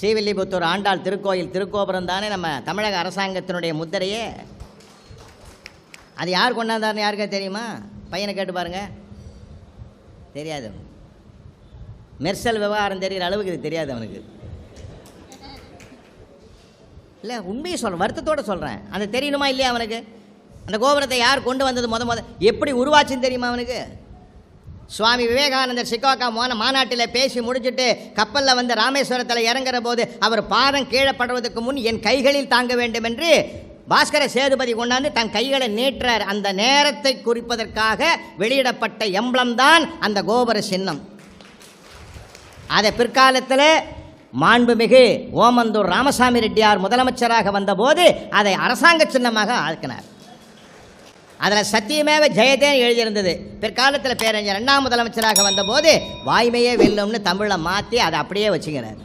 ஸ்ரீவில்லிபுத்தூர் ஆண்டாள் திருக்கோயில் திருக்கோபுரம் தானே நம்ம தமிழக அரசாங்கத்தினுடைய முத்திரையே. அது யார் கொண்டாந்தார்னு யாருக்கா தெரியுமா? பையனை கேட்டு பாருங்கள் தெரியாது. மெர்சல் விவகாரம் தெரிகிற அளவுக்கு இது தெரியாது அவனுக்கு. இல்லை உண்மையை சொல்கிறேன் வருத்தத்தோடு சொல்கிறேன் அந்த தெரியணுமா இல்லையா அவனுக்கு? அந்த கோபுரத்தை யார் கொண்டு வந்தது முத முத? எப்படி உருவாச்சுன்னு தெரியுமா அவனுக்கு? சுவாமி விவேகானந்தர் சிக்காகா மோன மாநாட்டில் பேசி முடிச்சுட்டு கப்பலில் வந்து ராமேஸ்வரத்தில் இறங்குற போது அவர் பாதம் கீழே படுவதற்கு முன் என் கைகளில் தாங்க வேண்டும் என்று பாஸ்கர சேதுபதி கொண்டாந்து தன் கைகளை நீட்டுறார். அந்த நேரத்தை குறிப்பதற்காக வெளியிடப்பட்ட எம்பளம் தான் அந்த கோபுர சின்னம். அதை பிற்காலத்தில் மாண்புமிகு ஓமந்தூர் ராமசாமி ரெட்டியார் முதலமைச்சராக வந்தபோது அதை அரசாங்க சின்னமாக ஆக்கினார். அதில் சத்தியமேவ ஜெயதேன்னு எழுதியிருந்தது. பிற்காலத்தில் பேரறிஞர் ரெண்டாம் முதலமைச்சராக வந்தபோது வாய்மையே வெல்லும்னு தமிழில் மாற்றி அதை அப்படியே வச்சுக்கிறார்.